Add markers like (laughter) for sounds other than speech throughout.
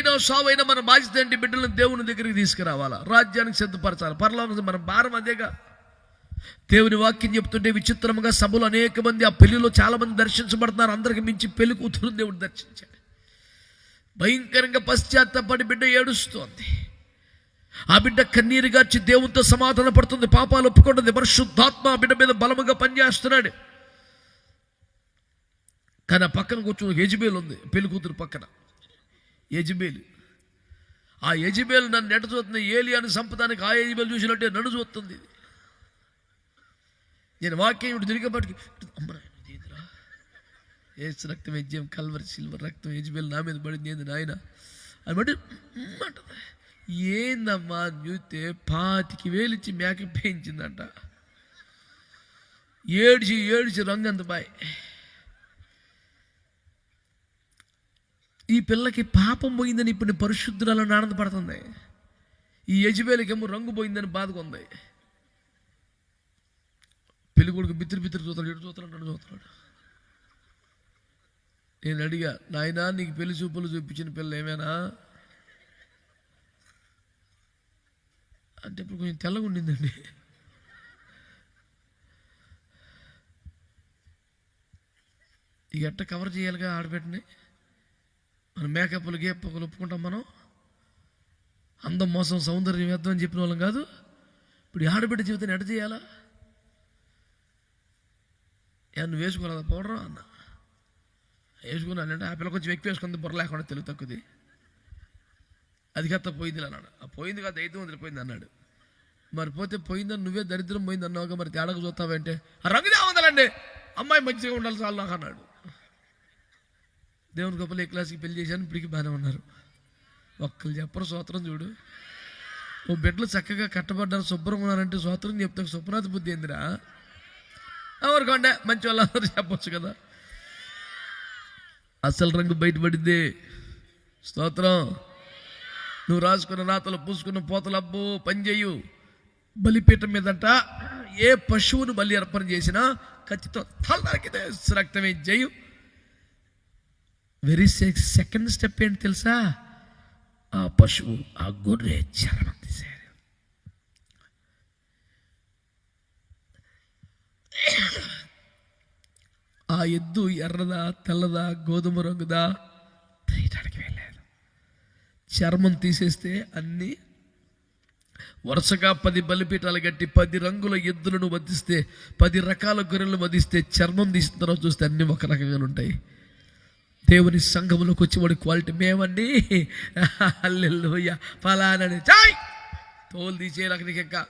బ్రతుకైనా సావైనా మన బాధ్యత ఏంటి? బిడ్డలను దేవుని దగ్గరికి తీసుకురావాలా? రాజ్యానికి సిద్ధపరచాలి? పరలోకం మన భారం అదేగా. దేవుని వాక్యం చెప్తుంటే విచిత్రముగా సభలు అనేక మంది ఆ పెళ్ళిలో చాలా మంది దర్శించబడుతున్నారు. అందరికి మించి పెళ్ళి కూతురు దేవుడు దర్శించాడు. భయంకరంగా పశ్చాత్తపడి బిడ్డ ఏడుస్తోంది. ఆ బిడ్డ కన్నీరు గార్చి దేవునితో సమాధాన పడుతుంది. పాపాలు ఒప్పుకుంటుంది. పరిశుద్ధాత్మ ఆ బిడ్డ మీద బలముగా పనిచేస్తున్నాడు. కానీ ఆ పక్కన కూర్చుని యజ్బేల్ ఉంది పెళ్ళి కూతురు పక్కన. యజ్బేలు. ఆ యజబేలు నన్ను ఎట చూస్తుంది. అని సంపదానికి ఆ యజ్బేలు చూసినట్టే నన్ను చూస్తుంది. నేను వాక్యం ఇటు తిరిగేపాటికి పట్టుకు అమ్మ ఏసు రక్తం యజ్ఞం కల్వర్ సిల్వర్ రక్తం యజ్బేలు నా మీద పడింది. ఏంది నాయన? అని బట్టి అంటది. ఏందమ్మా చూస్తే పాతికి వేలిచ్చి మేక పెంచిందంట. ఏడిచి ఏడిచి రంగంత బాయ్ ఈ పిల్లకి పాపం పోయిందని ఇప్పుడు పరిశుద్ధురాలను ఆనందపడుతుంది. ఈ యజబేలకేమో రంగు పోయిందని బాధగా ఉంది. పెళ్ళి కొడుకు బిత్తిరి బిత్తిరి చూస్తాడు ఎటు చూస్తున్నాడు నన్ను చూస్తున్నాడు. నేను అడిగా నాయన నీకు పెళ్ళి చూపులు చూపించిన పిల్ల ఏమైనా? అంటే ఇప్పుడు కొంచెం తెల్లగా ఉండిందండి. ఇక ఎట్ట కవర్ చేయాలిగా ఆడపెట్టినాయి మన మేకప్లు గేపకులు ఒప్పుకుంటాం మనం. అందం మోసం సౌందర్యం వేద్దాం అని చెప్పిన వాళ్ళం కాదు. ఇప్పుడు ఈ ఆడబిడ్డ జీవితాన్ని ఎట చేయాలా? ఏ నువ్వు వేసుకోలేదా పౌడర్ అన్న? వేసుకున్నాను అంటే ఆ పిల్ల కొంచెం ఎక్కువ వేసుకుంది బుర్ర లేకుండా తెలుగు తక్కువది. అది కత్త పోయింది అన్నాడు. ఆ పోయింది కదా ఐదు వందలు పోయింది అన్నాడు. మరి పోతే పోయిందని నువ్వే దరిద్రం పోయింది అన్నావుగా మరి తేడాకు చూస్తావంటే? ఆ రంగుదే ఉండాలండి అమ్మాయి మంచిగా ఉండాలి చాలు నాకు అన్నాడు. దేవుని గొప్పలు ఏ క్లాస్కి పెళ్ళి చేశాను ఇప్పటికి బాగానే ఉన్నారు. ఒక్కరు చెప్పరు సూత్రం చూడు. ఓ బిడ్డలు చక్కగా కట్టబడ్డారు శుభ్రం ఉన్నారంటే సూత్రం చెప్తే సుప్రనాథ బుద్ధి ఏందిరా? ఎవరికంటే మంచి వాళ్ళందరూ చెప్పొచ్చు కదా. అసలు రంగు బయటపడింది. స్తోత్రం. నువ్వు రాసుకున్న రాతలు పూసుకున్న పోతలు అబ్బో పనిచేయు బలిపీఠం మీదంట ఏ పశువును బలి అర్పణ చేసినా ఖచ్చితం తలకితే రక్తమే జయు. వెరీ సెకండ్ స్టెప్ ఏంటి తెలుసా? ఆ పశువు ఆ గొర్రె చర్మం తీసేయాలి. ఆ ఎద్దు ఎర్రదా తెల్లదా గోధుమ రంగుదా? తీయటానికి వెళ్ళారు చర్మం తీసేస్తే అన్నీ వరుసగా పది బలిపీఠాలు కట్టి పది రంగుల ఎద్దులను వధిస్తే పది రకాల గొర్రెలు వధిస్తే చర్మం తీసిన తర్వాత చూస్తే అన్నీ ఒక రకంగా ఉంటాయి. దేవుని సంఘములోకి వచ్చి వాడి క్వాలిటీ మేమండి. అల్లెల్లోయ ఫలానని. చాయ్! తోలు తీసేయాలి నీకు ఇంకా.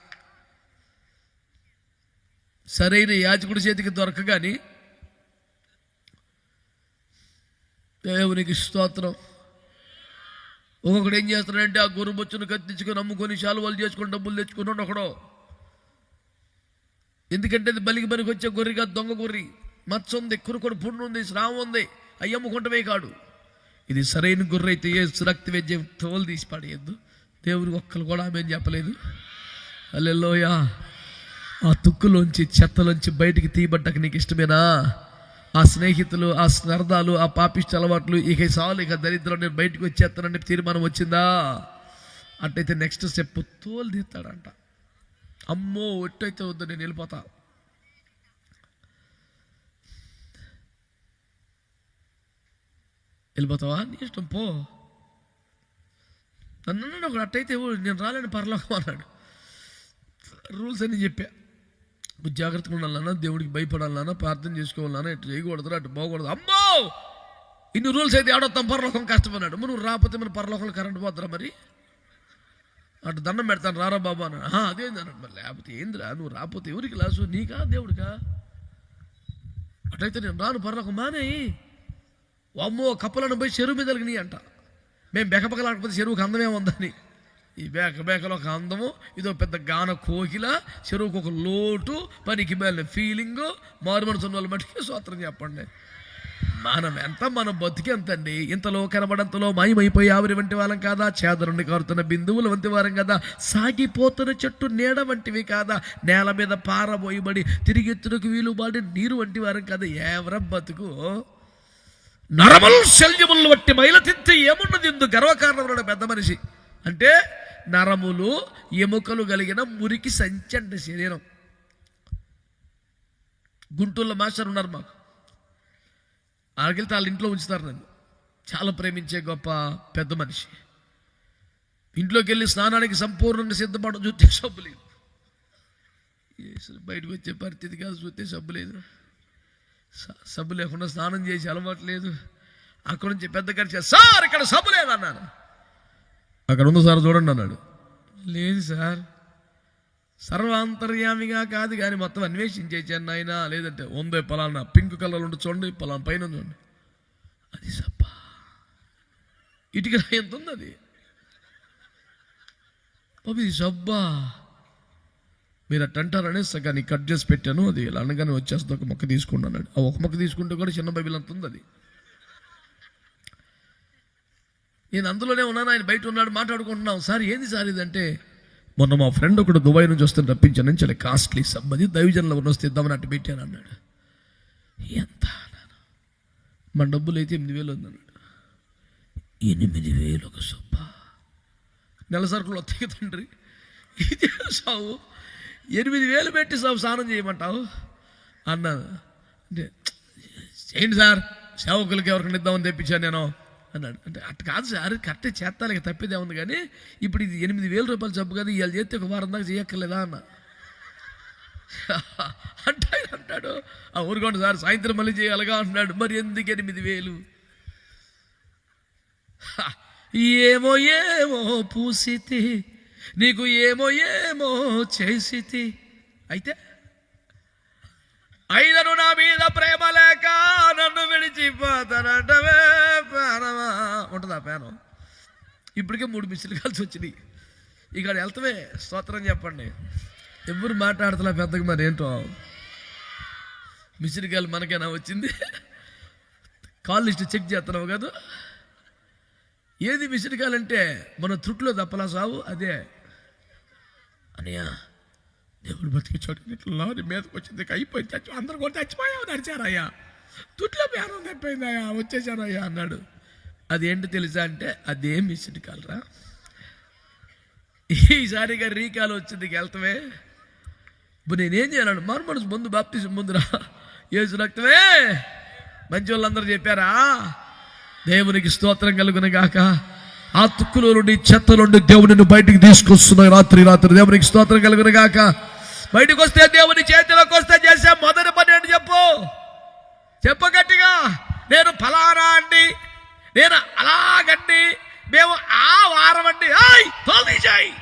సరైన యాజకుడి చేతికి దొరకగాని దేవునికి స్తోత్రం. ఒక్కొక్కడు ఏం చేస్తాడంటే ఆ గొర్రె బొచ్చును కత్తించుకొని అమ్ముకొని శాలువాలు చేసుకొని డబ్బులు తెచ్చుకున్నాడు ఒకడు. ఎందుకంటే అది బలికి పనికి వచ్చే గొర్రె దొంగ గొర్రె. మచ్చ ఉంది కురుకొడు పుండు ఉంది స్రావం ఉంది. అవి అమ్ముకుంటమే కాడు. ఇది సరైన గుర్రైతే ఏ రక్తి వేద్యం తోలు తీసి పడేయద్దు. దేవునికి ఒక్కరు కూడా ఆమె చెప్పలేదు. అల్లెల్లోయా ఆ తుక్కులోంచి చెత్తలోంచి బయటికి తీయబడ్డాక నీకు ఇష్టమేనా? ఆ స్నేహితులు ఆ స్నర్ధాలు ఆ పాపిష్ట అలవాట్లు ఇక సాలు ఇక దరిద్రం నేను బయటకు వచ్చేస్తానని తీర్మానం వచ్చిందా? అట్టయితే నెక్స్ట్ స్టెప్ తోలు తీస్తాడంట. అమ్మో ఒట్టయితే వద్దు నేను వెళ్ళిపోతా. వెళ్ళిపోతావా? నీ ఇష్టం పో. నన్ను అన్నాడు ఒకడు అట్టయితే ఓ, నేను రాలేని పర్లోకం అన్నాడు. రూల్స్ అని చెప్పా. జాగ్రత్తగా ఉండాలన్నా దేవుడికి భయపడాలన్నా ప్రార్థన చేసుకోవాలన్నా ఇటు చేయకూడదు అటు పోకూడదు. అమ్మో! ఇన్ని రూల్స్ అయితే ఆడొస్తాం పరలోకం కష్టమన్నాడు నువ్వు రాకపోతే మన పరలోకంలో కరెంట్ పోతారా మరి? అటు దండం పెడతాను రారా బాబా అన్నాడు. అదేంది అన్నాడు. మరి లేకపోతే ఏందిరా నువ్వు రాకపోతే ఎవరికి లాసు? నీకా దేవుడికా? అటైతే నేను రాను పరలోకం మానేయి. అమ్మో కప్పలను పోయి చెరువు మీద కలిగినాయి అంట మేము బెకబెకలాడకపోతే చెరువుకి అందమే ఉందని. ఈ బేక బేకలో ఒక అందము ఇదో పెద్ద గాన కోకిల చెరువుకు ఒక లోటు పనికి మేలిన ఫీలింగు మారుమనసున్న వాళ్ళు మట్టికి సూత్రం చెప్పండి. మనం ఎంత మనం బతికెంతండి ఇంతలో కనబడంతలో మాయమైపోయి ఆవిరి వంటి వాళ్ళం కాదా? చేదరుండి కారుతున్న బిందువుల వంటి వారం కదా? సాగిపోతున్న చెట్టు నీడ వంటివి కాదా? నేల మీద పారబోయబడి తిరిగి ఎత్తునకు వీలుబాడి నీరు వంటి వారం కాదా. ఎవరం బతుకు. నరమల్ శల్యములు వట్టి మైల ఏమున్నది ముందు గర్వకారణముడు పెద్ద మనిషి. అంటే నరములు ఎముకలు కలిగిన మురికి సంచండి శరీరం. గుంటూరులో మాస్టర్ ఉన్నారు మాకు. ఆడికెళ్తే వాళ్ళ ఇంట్లో ఉంచుతారు నన్ను. చాలా ప్రేమించే గొప్ప పెద్ద మనిషి. ఇంట్లోకి వెళ్ళి స్నానానికి సంపూర్ణంగా సిద్ధపడడం చూస్తే సబ్బు లేదు. బయటకు వచ్చే పరిస్థితి కాదు చూస్తే సబ్బు లేదు. సబ్బు లేకుండా స్నానం చేసి అలవాటు లేదు. అక్కడ నుంచి పెద్ద ఖర్చు సార్ ఇక్కడ సబ్బు లేదన్నాను అక్కడ ఉంది సార్ చూడండి అన్నాడు. లేదు సార్. సర్వాంతర్యామిగా కాదు కానీ మొత్తం అన్వేషించేసాను ఆయన లేదంటే ఉందే పలానా పింక్ కలర్ ఉండి చూడండి పలానా పైన చూడండి. అది సబ్బ. ఇటుక ఎంత ఉంది అది? బాబు ఇది సబ్బా. మీరు అట్ట అనేసి సగాన్ని కట్ చేసి పెట్టాను అది ఇలా అనగానే వచ్చేస్తుంది ఒక మొక్క తీసుకున్నాను ఆ ఒక మొక్క తీసుకుంటే కూడా చిన్న బైబిల్ అంత ఉంది అది. నేను అందులోనే ఉన్నాను ఆయన బయట ఉన్నాడు మాట్లాడుకుంటున్నాం. సార్ ఏంది సార్ ఇదంటే మొన్న మా ఫ్రెండ్ ఒకడు దుబాయ్ నుంచి వస్తే రప్పించాను చాలా కాస్ట్లీ సంబంధి అది దైవజనంలో ఉన్న వస్తే ఇద్దామని అట్టు పెట్టాను అన్నాడు. ఎంత మన డబ్బులు అయితే ఎనిమిది వేలు ఉందన్నాడు ఎనిమిది వేలు ఒక సొప్ప? నెల సరుకులు వస్తాయి తండ్రి. ఇది సావు. ఎనిమిది వేలు పెట్టి స్నానం చేయమంటావు? అన్నాను. అంటే చేయండి సార్ సేవకులకి ఎవరికి ఇద్దామని తెప్పించాను నేను అన్నాడు. అంటే అట్ట కాదు సార్ కరెక్ట్ చేస్తానికి తప్పిదే ఉంది కానీ ఇప్పుడు ఇది ఎనిమిది వేల రూపాయలు జబ్బు కదా వీళ్ళు చేస్తే ఒక వారం దాకా చేయక్కర్లేదా అన్న. (laughs) అంటే ఆయన అంటాడు. ఆ ఊరుకోండి సార్ సాయంత్రం మళ్ళీ చేయాలిగా అంటున్నాడు మరి ఎందుకు ఎనిమిది వేలు? (laughs) హ, ఏమో ఏమో పూసితి నీకు ఏమో ఏమో చేసితి. అయితే అయినను నా మీద ప్రేమ లేక నన్ను విడిచిపోతానంటవే పేనమా ఉంటుందా పేనం? ఇప్పటికే మూడు మిస్సులు కలిసి వచ్చినాయి. ఇక్కడ వెళ్తామే స్తోత్రం చెప్పండి. ఎవరు మాట్లాడుతున్నా పెద్దగా మరి ఏంటో? మిసిరికాయలు మనకేనా వచ్చింది? కాల్ లిస్ట్ చెక్ చేస్తున్నావు కదా? ఏది మిసిరికాయలు అంటే మన తృట్లో తప్పలా సావు? అదే. అనయ్య దేవుడు బతికించాడు ఇట్లా లారీ మీదకి వచ్చింది. అయిపోయింది. చచ్చి అందరు కూడా చచ్చిపోయావు నడిచారయ్యా. తుట్లో బేరం తప్పిందయ్యా వచ్చేసారయ్యా అన్నాడు. అదేంటి తెలుసా అంటే అదేం మిషన్ కాలరా. ఈసారిగా రీకాల్ వచ్చింది ఇక వెళ్తామే. ఇప్పుడు నేనేం చేయాలను? మరు మనసు ముందు బాప్తిసి ముందురా. ఏసు రక్తమే. మంచి వాళ్ళందరూ చెప్పారా? దేవునికి స్తోత్రం కలుగునగాక. గాక ఆ తుక్కులో నుండి చెత్త నుండి దేవుడిని బయటికి తీసుకొస్తున్నాయి రాత్రి రాత్రి. దేవునికి స్తోత్రం కలుగును గాక. బయటకు వస్తే దేవుని చేతిలోకి వస్తే చేసే మొదటి పని అని చెప్పు? చెప్పు గట్టిగా. నేను ఫలానా అండి. నేను అలాగండి. మేము ఆ వారం అండి. ఆయ్ తోలిచాయి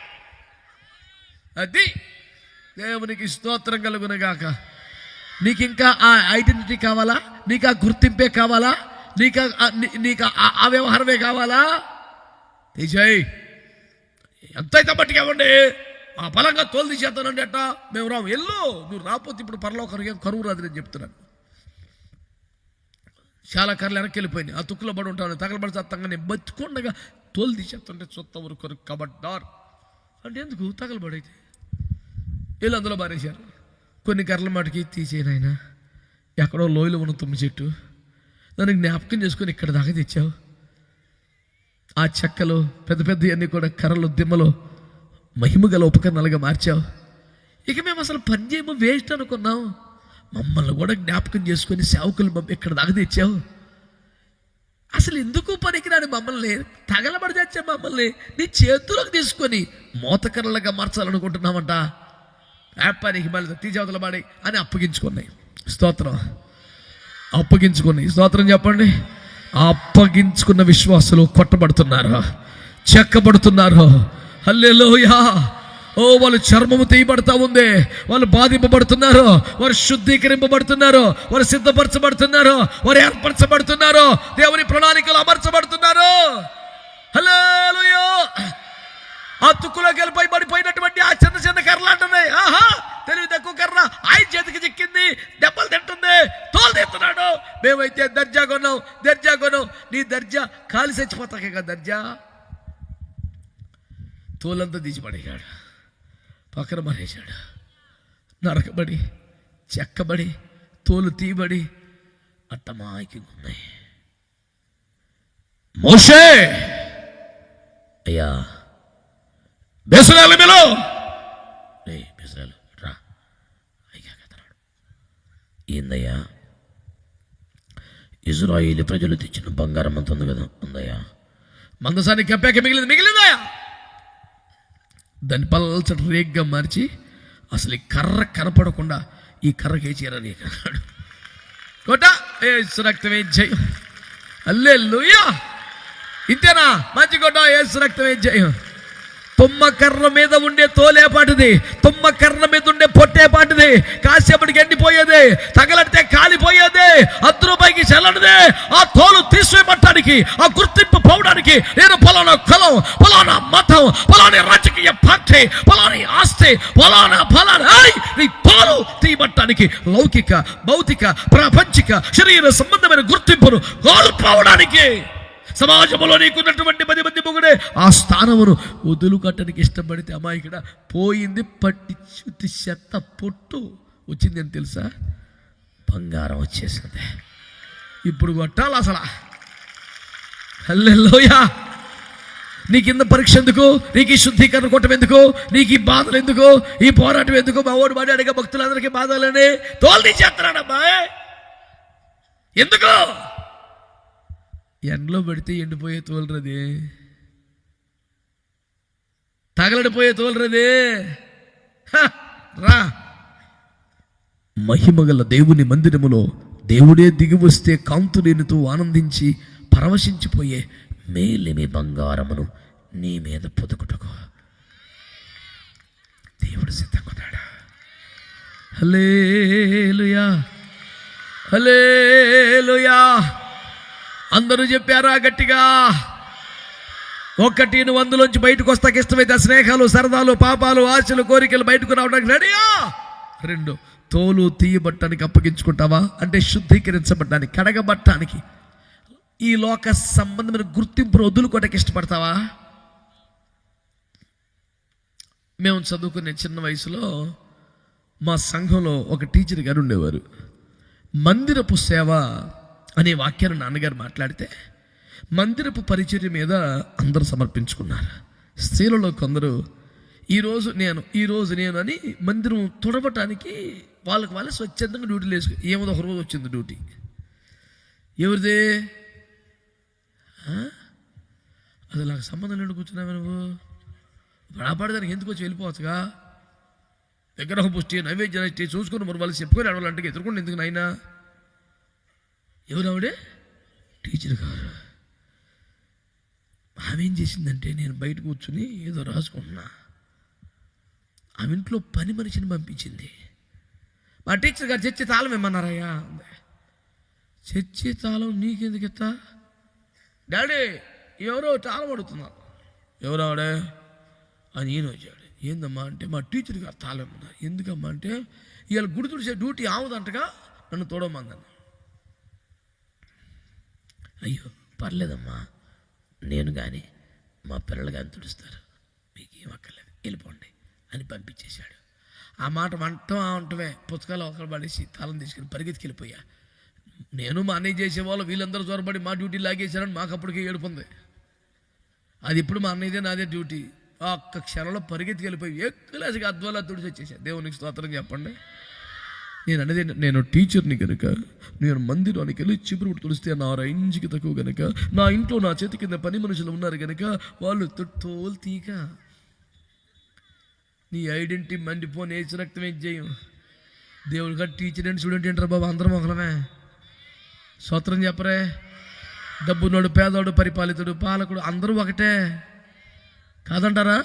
అది దేవునికి స్తోత్రం కలుగును గాక. నీకు ఇంకా ఆ ఐడెంటిటీ కావాలా? నీకు ఆ గుర్తింపే కావాలా? నీకు నీ- నీకు ఆ- ఆ వ్యవహారమే కావాలా? తీసేయి. ఎంతైతే బట్టిగా ఆ బలంగా తోలు తీసేస్తానండి అట్ట మేము రాము. ఎల్లు నువ్వు రాకపోతే ఇప్పుడు పరలోకరికి ఏం కరువు రాదు నేను చెప్తున్నాను. చాలా కర్రలు వెనక్కి వెళ్ళిపోయినాయి. ఆ తుక్కులో పడి ఉంటాను. తగలబడి సత్తంగా నేను బతుకుండగా తోలు తీసేస్తుంటే చుత్త ఊరుకోరు కబడ్డార్. అంటే ఎందుకు? తగలబడైతే. వీళ్ళు అందులో బారేశారు కొన్ని కర్రల మాటకి తీసేనాయన ఎక్కడో లోయలో ఉన్న తుమ్మ చెట్టు. దాన్ని జ్ఞాపకం చేసుకొని ఇక్కడ దాకా తెచ్చావు. ఆ చెక్కలు పెద్ద పెద్ద అన్నీ కూడా కర్రలు దిమ్మలు మహిమ గల ఉపకరణాలుగా మార్చావు. ఇక మేము అసలు పని చేయము వేస్ట్ అనుకున్నాం. మమ్మల్ని కూడా జ్ఞాపకం చేసుకొని సేవకులు మమ్మ ఇక్కడ దాకా తెచ్చావు. అసలు ఎందుకు పనికిరాని మమ్మల్ని? తగలబడి తెచ్చా మమ్మల్ని. నీ చేతులకు తీసుకొని మోతకర్రలుగా మార్చాలనుకుంటున్నామంట. వ్యాపారికి మళ్ళీ తీజావతల పడి అని అప్పగించుకున్నాయి. స్తోత్రం. అప్పగించుకున్నాయి. స్తోత్రం చెప్పండి. అప్పగించుకున్న విశ్వాసులు కొట్టబడుతున్నారు? చెక్కబడుతున్నారు? హల్లెలోయా! ఓ వాళ్ళు చర్మము తీయబడతా ఉంది. వాళ్ళు బాధింపబడుతున్నారు? వారు శుద్ధీకరింపబడుతున్నారు? వారు సిద్ధపరచబడుతున్నారు? వారు ఏర్పరచబడుతున్నారు? దేవుని ప్రణాళికలు అమర్చబడుతున్నారు? హలో ఆ తుక్కులో గెలిపోయి పడిపోయినటువంటి ఆ చిన్న చిన్న కర్రలు అంటున్నాయి. ఆహా తెలివి తక్కువ కర్ర. ఆయన చేతికి చిక్కింది దెబ్బలు తింటుంది తోలు తింటున్నాడు మేమైతే దర్జా కొన్నాం దర్జా కొన్నాం. నీ దర్జా కాలి చచ్చిపోతాకే కదా దర్జా. తోలంతా తీసి పడేశాడు. పక్కన మరేశాడు. నరకబడి చెక్కబడి తోలు తీయబడి అట్టమాయికి ఉన్నాయి మోషే! అయ్యా బెసరాలు మీలో రే బెసరాలు రా. అయ్యా కదరాడు ఏందయ్యా? ఇజ్రాయిల్ ప్రజలు తెచ్చిన బంగారం అంత ఉంది కదా ఉందయ్యా? మందసాన్ని కప్పాక మిగిలింది మిగిలిందయ్యా? దాన్ని పల్చటి రేగ్గా మార్చి అసలు ఈ కర్ర కనపడకుండా ఈ కర్రకి చీరని అన్నాడు కొట్ట. ఏ రక్తమే జయం. అల్లే ఇంతేనా? మంచి కొట్ట ఏ రక్తమే జయం. తుమ్మ కర్ర మీద ఉండే తోలేపాటిది తుమ్మ కర్ర మీద ఉండే పొట్టేపాటిది కాసేపటికి ఎండిపోయేదే తగలడితే కాలిపోయేదే అర్ధ రూపాయికి చెల్లనిదే ఆ తోలు తీసివేయబట్టడానికి ఆ గుర్తింపు పోవడానికి నేను పలానా కులం పలానా మతం పలానా రాజకీయ పార్టీ పలానా ఆస్తి పలానా ఫలానా నీ తోలు తీయబట్టడానికి లౌకిక భౌతిక ప్రాపంచిక శరీర సంబంధమైన గుర్తింపును కోల్పోవడానికి. సమాజంలో నీకున్నటువంటి పది మంది మొగుడే ఆ స్థానమును వదులు కట్టడానికి ఇష్టపడితే అమ్మాయి పోయింది పట్టి చుట్టి చెత్త పొట్టు వచ్చింది అని తెలుసా? బంగారం వచ్చేసింది. ఇప్పుడు కొట్టాలి అసలు. హల్లెల్లోయా నీ కింద పరీక్ష ఎందుకు? నీకు ఈ శుద్ధీకరణ కొట్టం ఎందుకు? నీకు ఈ బాధలు ఎందుకు? ఈ పోరాటం ఎందుకు? మా ఓడి మాట్లాడిగా భక్తులందరికీ బాధలని తోలు తీసేస్తున్నాడమ్మా ఎందుకు? ఎండలో పెడితే ఎండిపోయే తోలరది. తగలడిపోయే తోలరది. హ, రా. మహిమగల దేవుని మందిరములో దేవుడే దిగి వస్తే కాంతులేనితో ఆనందించి పరవశించిపోయే మేలిమి బంగారమును నీ మీద పొదుకుటకు. దేవుడు సిద్ధంగా హలేలుయా హలేలుయా అందరూ చెప్పారా గట్టిగా? ఒకటి నువ్వు అందులోంచి బయటకు వస్తాకి ఇష్టమైతే ఆ స్నేహాలు సరదాలు పాపాలు ఆశలు కోరికలు బయటకు రావడానికి రెడీయా? రెండు తోలు తీయబట్టానికి అప్పగించుకుంటావా? అంటే శుద్ధీకరించబడ్డానికి కడగబట్టానికి ఈ లోక సంబంధమైన గుర్తింపును వదులుకోవడానికి ఇష్టపడతావా? మేము చదువుకునే చిన్న వయసులో మా సంఘంలో ఒక టీచర్ గారు ఉండేవారు. మందిరపు సేవ అనే వాక్యాన్ని నాన్నగారు మాట్లాడితే మందిరపు పరిచర్య మీద అందరూ సమర్పించుకున్నారు. స్త్రీలలో కొందరు ఈరోజు నేను ఈరోజు నేను అని మందిరం తుడవటానికి వాళ్ళకి వాళ్ళే స్వచ్ఛందంగా డ్యూటీలు వేసుకు ఏమో ఒక రోజు వచ్చింది డ్యూటీ? ఎవరిదే? ఆ? అసలు నాకు సంబంధం లేని కూర్చున్నావు నువ్వు. పడపడదానికి ఎందుకు వచ్చి వెళ్ళిపోవచ్చుగా? విగ్రహ పుష్టి నైవేద్యం ఇచ్చి చూసుకుని మరి వాళ్ళు చెప్పుకొని అడవాలంటే ఎదుర్కొండి ఎందుకు నాయనా? ఎవరు ఆవిడే టీచర్ గారు. ఆమె ఏం చేసిందంటే నేను బయట కూర్చుని ఏదో రాసుకుంటున్నా. ఆమె ఇంట్లో పని మనిషిని పంపించింది. మా టీచర్ గారు చర్చి తాళం ఏమన్నారయ్యా? చర్చి తాళం నీకెందుకు ఎత్తా డాడీ ఎవరో తాళం అడుగుతున్నారు. ఎవరు ఆవిడే అని ఈయన వచ్చాడు. ఏందమ్మా అంటే మా టీచర్ గారు తాళం ఎందుకమ్మా అంటే ఇవాళ గుడి తుడిసే డ్యూటీ ఆవుదంటగా నన్ను తోడమందన్న అయ్యో పర్లేదమ్మా. నేను కానీ మా పిల్లలు కానీ తుడుస్తారు. మీకు ఏం అక్కర్లేదు. వెళ్ళిపోండి అని పంపించేశాడు. ఆ మాట వంటం ఆ వంటమే పుస్తకాలు ఒకరు పడేసి తాళం తీసుకుని పరిగెత్తికెళ్ళిపోయా. నేను మా అన్నయ్య చేసేవాళ్ళు వీళ్ళందరూ చొరబడి మా డ్యూటీ లాగేశారని మాకు అప్పటికే ఏడుపుంది అది ఇప్పుడు మా అన్నయ్యదే నాదే డ్యూటీ. ఒక్క క్షణంలో పరిగెత్తికెళ్ళిపోయి ఎక్కువలేసిగా అద్వాలా తుడిచి వచ్చేసా దేవునికి స్తోత్రం చెప్పండి. నేను అనేది నేను టీచర్ని కనుక నేను మందిరానికి వెళ్ళి చిపురు తులిస్తే నా రేంజ్కి తక్కువ కనుక నా ఇంట్లో నా చేతి కింద పని మనుషులు ఉన్నారు కనుక వాళ్ళు తు- తోలు తీక. నీ ఐడెంటిటీ మండిపోని ఏసు రక్తం ఏం చేయం? దేవుడు గారు టీచర్ అండ్ స్టూడెంట్ ఏంటారు బాబు? అందరం ఒకలమే. స్వత్రం చెప్పరే. డబ్బునోడు పేదోడు పరిపాలితుడు పాలకుడు అందరూ ఒకటే. కాదంటారా?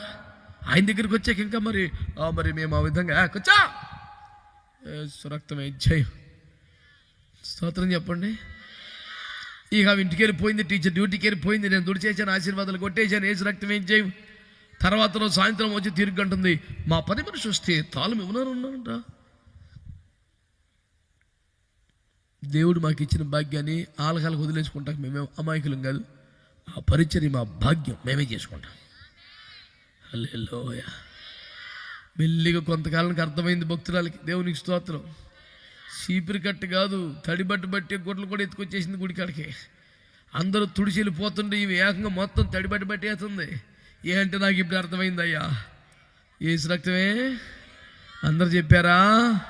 ఆయన దగ్గరికి వచ్చాక ఇంకా మరి ఆ, మరి మేము ఆ విధంగా కూర్చో! సురక్తమే జయం స్తోత్రం చెప్పండి. ఇక ఆమె ఇంటికి వెళ్ళిపోయింది టీచర్ డ్యూటీకి వెళ్ళిపోయింది. నేను దుడి చేశాను ఆశీర్వాదాలు కొట్టేశాను ఏసు రక్తం ఏం చేయం తర్వాత రోజు సాయంత్రం వచ్చి తిరుగుంటుంది మా పని మనిషి వస్తే తాళం ఇవ్వనారు దేవుడు మాకు ఇచ్చిన భాగ్యాన్ని ఆలకాలకు వదిలేసుకుంటాం. మేమే అమాయకులం కాదు. ఆ పరిచర్య మా భాగ్యం. మేమే చేసుకుంటాం. హల్లెలూయా. మెల్లిగా కొంతకాలానికి అర్థమైంది భక్తురాలకి. దేవునికి స్తోత్రం. చీపిరి కట్టు కాదు తడిబట్టు బట్టి గుడ్లు కూడా ఎత్తుకొచ్చేసింది గుడికాడికి. అందరూ తుడిచి వెళ్ళిపోతుంటే ఇవి ఏకంగా మొత్తం తడిబట్టి పట్టేస్తుంది ఏంటంటే నాకు ఇప్పుడు అర్థమైందయ్యా. ఏసు రక్తమే? అందరు చెప్పారా?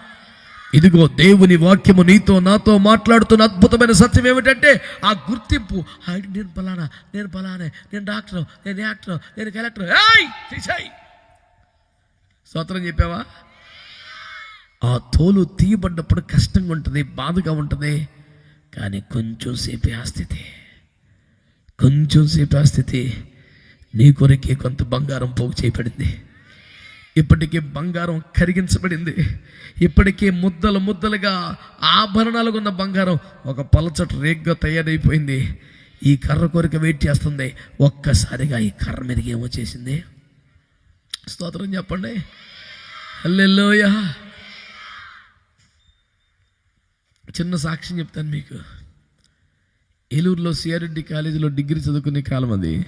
ఇదిగో దేవుని వాక్యము నీతో నాతో మాట్లాడుతున్న అద్భుతమైన సత్యం ఏమిటంటే ఆ గుర్తింపు. నేను పలానా నేను పలానే నేను డాక్టర్ నేను యాక్టర్ నేను కలెక్టర్. ఏయ్ స్తోత్రం చెప్పావా? ఆ తోలు తీయబడ్డప్పుడు కష్టంగా ఉంటుంది బాధగా ఉంటుంది కానీ కొంచెం సేపే ఆ స్థితి. కొంచెం సేపు ఆ స్థితి. నీ కొరకే కొంత బంగారం పోగు చేయబడింది. ఇప్పటికే బంగారం కరిగించబడింది. ఇప్పటికే ముద్దలు ముద్దలుగా ఆభరణాలుగా ఉన్న బంగారం ఒక పలచటి రేగ్గా తయారైపోయింది. ఈ కర్ర కొరకు వెయిట్ చేస్తుంది. ఒక్కసారిగా ఈ కర్ర మీదకి ఏమో చేసింది. స్తోత్రం చెప్పండి. హల్లెలూయా. చిన్న సాక్ష్యం చెప్తాను మీకు. ఏలూరులో సిఆర్ఎడ్డి కాలేజీలో డిగ్రీ చదువుకునే కాలం అది.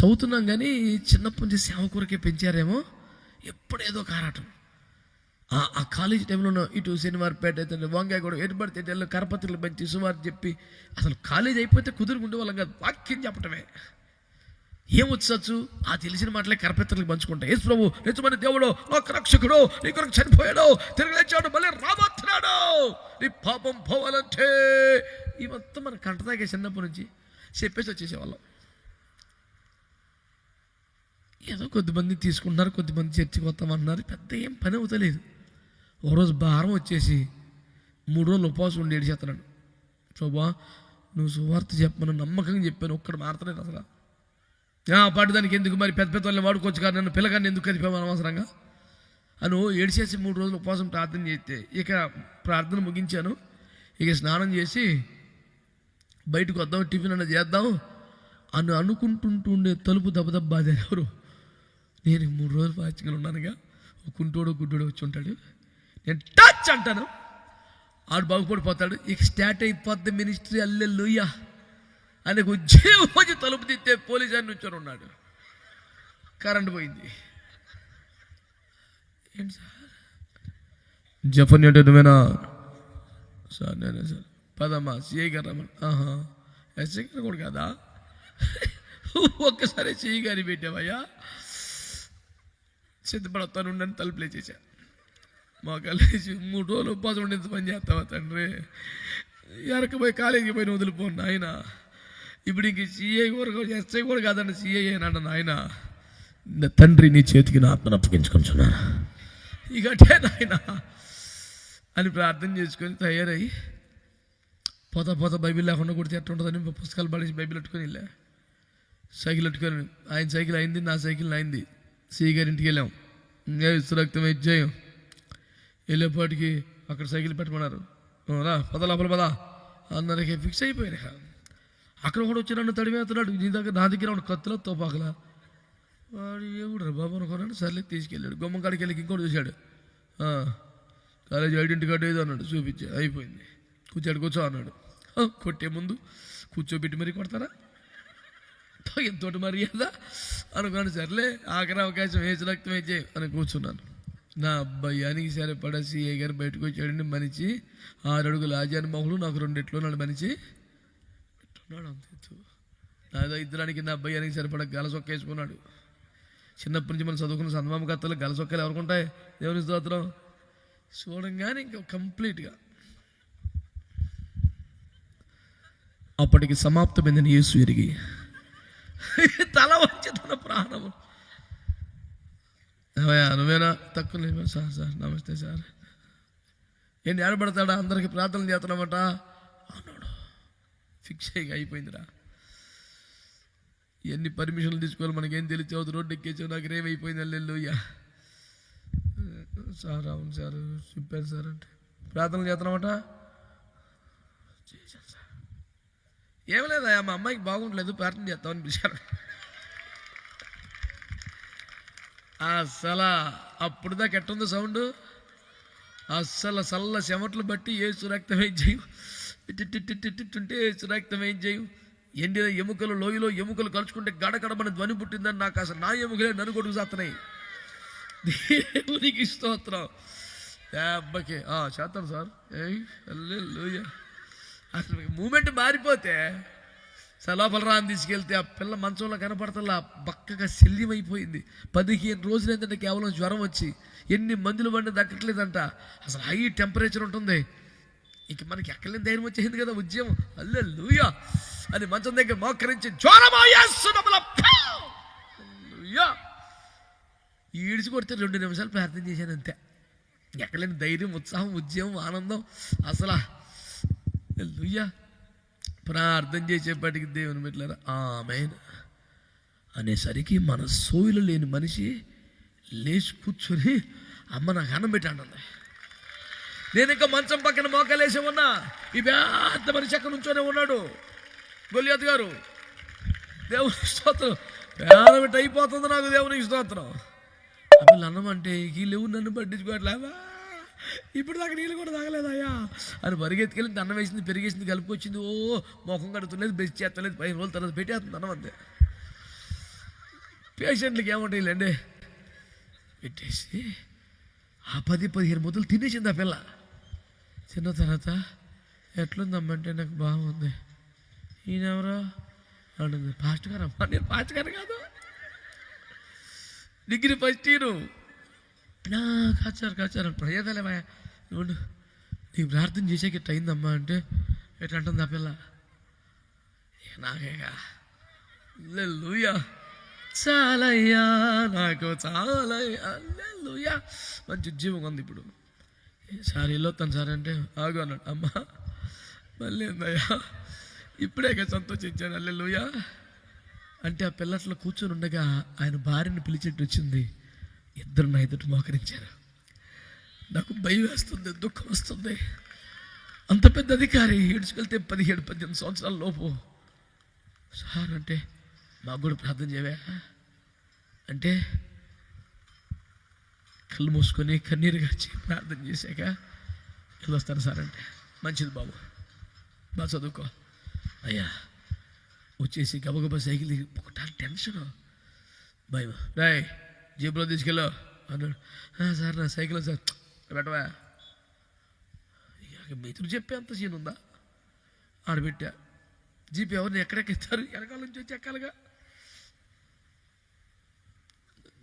చదువుతున్నాం కానీ చిన్నప్పటి నుంచి సేవ కొరకే పెంచారేమో. ఎప్పుడేదో కారాటం ఆ- ఆ కాలేజీ టైంలో ఇటు శనివారపేట అయితే వంగాయగూడ కూడా కరపత్రులు పెంచి సుమారు చెప్పి అసలు కాలేజీ అయిపోతే కుదురుకుంటే వాళ్ళం కాదు వాక్యం చెప్పటమే. ఏం వచ్చచ్చు ఆ తెలిసిన మాటలే కరపెత్తలకు పంచుకుంటా యేసు ప్రభు నిజమైన దేవుడు ఒక రక్షకుడు నీ కొరకు చనిపోయాడు తిరిగి లేచాడు మళ్ళీ రాబోతున్నాడు. నీ పాపం పోవాలంటే. ఈ మొత్తం మన కంటదాకే చిన్నప్పటి నుంచి చెప్పేసి వచ్చేసేవాళ్ళం. ఏదో కొద్దిమంది తీసుకుంటున్నారు కొద్దిమంది చర్చికి వస్తామన్నారు పెద్ద ఏం పని అవుతలేదు. ఒకరోజు భారం వచ్చేసి మూడు రోజులు ఉపవాసం ఉండి ఏడిచేస్తున్నాడు. శోభా నువ్వు సువార్త చెప్పమని నమ్మకంగా చెప్పాను ఒక్కడు మారతలేదు అసలు. ఆ, ఎందుకు మరి పెద్ద పెద్ద వాళ్ళని వాడుకోవచ్చు కానీ నన్ను పిల్లగాన్ని ఎందుకు కదిపాము అనవసరంగా? అను ఏడిచేసి మూడు రోజులు ఉపవాసం ప్రార్థన చేస్తే ఇక ప్రార్థన ముగించాను. ఇక స్నానం చేసి బయటకు వద్దాం టిఫిన్ అన్న చేద్దాం అని అనుకుంటుంటుండే తలుపు దెబ్బదెబ్బ ఎవరు? నేను మూడు రోజులు పాచికలు ఉన్నానుగా ఒక కుంటోడు గుడ్డోడు వచ్చి ఉంటాడు. నేను టచ్ అంటాను. ఆడు బాగుపడిపోతాడు. ఇక స్టార్ట్ అయిపోద్ది మినిస్ట్రీ అల్లెల్లుయ్యా అని ఉద్యోగం వచ్చి తలుపు తిత్తే పోలీస్ అని నుంచొని ఉన్నాడు. కరెంట్ పోయింది. ఏంటి సార్? జఫన్ అంటే నువ్వేనా? సార్ నేనే సార్. పదమ్మా సిఐ గారు రమ్మని. ఆహా ఎస్ఐ గారు కూడా కదా? ఒక్కసారి సిఐ గారి పెట్టావయ్యా. సిద్ధపడతాను ఉండని తలుపులే చేశా. మా కలిసి మూడు రోజులు ఉపాసం ఉండి పని చేస్తావా తండ్రి? ఎరకపోయి కాలేజీకి పోయిన వదిలిపోండి ఆయన ఇప్పుడు ఇంక సిఐ కూడా ఎస్ఐ కూడా కాదండి సిఐ అయినాడు నాయన. తండ్రి నీ చేతికి నా ఆత్మను అప్పగించుకుంటున్నాను. ఇక అంటే నాయన అని ప్రార్థన చేసుకొని తయారయ్యి పోతా పోతా బైబిల్ లేకుండా కొడితే ఎట్లా ఉంటుందని పుస్తకాలు పడేసి బైబిల్ పెట్టుకొని వెళ్ళా. సైకిల్ పెట్టుకొని ఆయన సైకిల్ అయింది నా సైకిల్ అయింది. సి గారి ఇంటికి వెళ్ళాం. ఇంకా సురక్తం ఇచ్చేయం వెళ్ళేపాటికి అక్కడ సైకిల్ పెట్టమన్నారు రా పద లోపల పద. అందరికీ ఫిక్స్ అయిపోయారు అక్కడ కూడా వచ్చి నన్ను తడిమేస్తున్నాడు. నీ దగ్గర నా దగ్గర ఉన్న కత్తుల తోపాకలా? వాడు ఏముడు బాబు అనుకున్నాడు. సర్లే తీసుకెళ్ళాడు. గుమ్మం కాడికి వెళ్ళి ఇంకోటి చూశాడు. కాలేజ్ కాలేజీ ఐడెంటి కార్డు ఏదో అన్నాడు. చూపించా అయిపోయింది. కూర్చోడు కూర్చో అన్నాడు. కొట్టే ముందు కూర్చోబెట్టి మరీ కొడతారా? ఎంతో మర్యాద అనుకోండి సర్లే ఆఖరి అవకాశం వేసి రక్తం వేచే అని కూర్చున్నాను. నా అబ్బాయానికి సరిపడా సిఏ గారు బయటకు వచ్చాడండి మనిషి. ఆరు అడుగులు ఆజాని మొహలు నాకు రెండిట్లో నాడు మనిషి. పెట్టున్నాడు అంత ఎత్తు నాదో ఇద్దరానికి నా అబ్బాయి సరిపడా గల గలసొక్క వేసుకున్నాడు చిన్నప్పటి నుంచి మనం చదువుకున్న సందమామ కత్తలు గలసొక్కలు ఎవరుకుంటాయి? దేవుని స్తోత్రం. చూడంగానే ఇంకా కంప్లీట్గా. అప్పటికి సమాప్తమైందని యేసు ఎరిగి (laughs) తల వచ్చి తన ప్రాణము. నువ్వేనా? తక్కువ లేవా సార్ సార్ నమస్తే సార్. ఏంటి ఏడబడతాడా? అందరికి ప్రార్థన చేస్తున్నామట ఫిక్స్ అయ్యి అయిపోయిందిరా. ఎన్ని పర్మిషన్లు తీసుకోవాలి మనకేం తెలియదు రోడ్డు ఎక్కేసావు నాకు రేవ్ అయిపోయింది అల్లెల్లుయ్యా. సార్ అవును సార్ చెప్పాను సార్ అంటే. ప్రార్థనలు చేస్తున్నామట చేశాను సార్. ఏం లేదా మా అమ్మాయికి బాగుండలేదు ప్రార్థన చేస్తామని పిలిచారు. అసలు అప్పుడు దాకా ఎట్టుంది సౌండ్? అస్సలు సల్ల చెమట్లు బట్టి ఏసు రక్తం ఏం చేయం ఇట్టిట్టిట్టిట్టుంటే ఏం చేయం ఎండిన ఎముకలు లోయలో ఎముకలు కలుచుకుంటే గడగడమని ధ్వని పుట్టిందని నాకు అసలు నా ఎముకలే నన్ను కొడుకు చేస్తున్నాయి దేవునికి స్తోత్రం అబ్బకే చేస్తాను సార్ ఏయ్ అసలు మూమెంట్ మారిపోతే సరే అని తీసుకెళ్తే ఆ పిల్ల మంచంలో కనపడతలా బక్కగా శల్యమైపోయింది పదిహేను రోజులు ఏంటంటే కేవలం జ్వరం వచ్చి ఎన్ని మందులు వండి దక్కట్లేదంట అసలు హై టెంపరేచర్ ఉంటుంది ఇంక మనకి ఎక్కలేని ధైర్యం వచ్చేసింది కదా ఉద్యమం. అల్లే లూయా అని మంచం దగ్గర మోకరించి ఈడ్చి కొడితే రెండు నిమిషాలు ప్రార్థన చేశాను అంతే. ఎక్కలేని ధైర్యం ఉత్సాహం ఉద్యమం ఆనందం అసలు. లూయ ప్రార్థన చేసేప్పటికి దేవుని పెట్టలేరు ఆమెన్. అనేసరికి మన సోయిలు లేని మనిషి లేచి కూర్చొని అమ్మ నాకు అన్నం పెట్టండి నేను ఇంకా మంచం పక్కన మోకలేసి ఉన్నా. ఈ పెద్ద మనిషి అక్కడ నుంచోనే ఉన్నాడు. గొలియాత్ గారు దేవుని స్తోత్రం. పేదమిటి అయిపోతుంది నాకు దేవునికి స్తోత్రం. అప్పుడు అన్నం అంటే ఈ లేవు నన్ను పట్టించుకోవట్లేవా ఇప్పుడు దాకా నీళ్ళు కూడా తాగలేదయ్యా అని పరిగెత్తుకెళ్ళి అన్నం వేసింది పెరిగేసింది కలిపి వచ్చింది ఓ ముఖం కడుతులేదు బెస్ట్ చేస్తలేదు. పదిహేను రోజుల తర్వాత పెట్టేస్తుంది అన్నం అంతే. పేషెంట్లకి ఏముంటాయిలేండి? పెట్టేసి ఆ పది పదిహేను ముద్దలు తినేసింది ఆ పిల్ల. తిన్న తర్వాత ఎట్లుందమ్మంటే నాకు బాగుంది. ఈయనెవరో? అంటుంది పాస్ట్ గారు అమ్మా నేను ఫాస్ట్ గారు కాదు. Degree first year. నా కాచారు కాచారు. ప్రయోగాలేమా ఉండు. నీకు ప్రార్థన చేసాక ఇట్ట అయిందమ్మా అంటే ఎట్లా అంటుంది ఆ పిల్ల? ఇక నాకేగా? లూయా చాలయ్యా నాకు చాలయ్యా. లూయా మంచి ఉద్యోగం ఉంది ఇప్పుడు. సార్ వెళ్ళొస్తాను సార్ అంటే ఆగు అన్నాడు. అమ్మా మళ్ళీ ఏందయ్యా? ఇప్పుడే కదా సంతోషించాను. అల్లెలుయా. అంటే ఆ పిల్లట్లో కూర్చొని ఉండగా ఆయన భార్యను పిలిచేట్టు వచ్చింది. ఇద్దరు నా ఎదుటి మోకరించారు. నాకు భయం వేస్తుంది దుఃఖం వస్తుంది. అంత పెద్ద అధికారి ఈడ్చుకెళ్తే పదిహేడు పద్దెనిమిది సంవత్సరాల లోపు. సార్ అంటే మాకు కూడా ప్రార్థన చేయవా? అంటే కళ్ళు మూసుకొని కన్నీరు గాచి ప్రార్థన చేశాక వెళ్ళొస్తాను సార్ అంటే మంచిది బాబు బాగా చదువుకో. అయ్యా వచ్చేసి గబగబా సైకిల్ దిగి ఒకటారి టెన్షన్ భయం. రాయ్ జీపులో తీసుకెళ్ళో. అన్నాడు. సార్ నా సైకిల్ సార్. పెట్టవా? మిత్రులు చెప్పే అంత సీన్ ఉందా? ఆడబెట్టా. జీప్ ఎవరిని ఎక్కడెక్కిస్తారు? వెనకాల నుంచి వచ్చి ఎక్కాలిగా.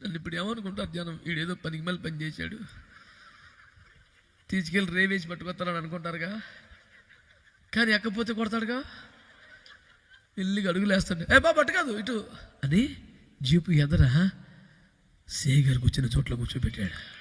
నన్ను ఇప్పుడు ఏమనుకుంటారు జనం వీడేదో పనికి మళ్ళీ పని చేశాడు. తీసుకెళ్ళి రేవేసి పట్టుకొస్తాడని అనుకుంటారుగా. కానీ ఎక్కపోతే కొడతాడుగా? వెళ్ళి అడుగులేస్తాడు. ఏ బా పట్టుకాదు కాదు ఇటు. అని జీపు ఎదర సేగర్ కూర్చున్న చోట్ల కూర్చోబెట్టాడు.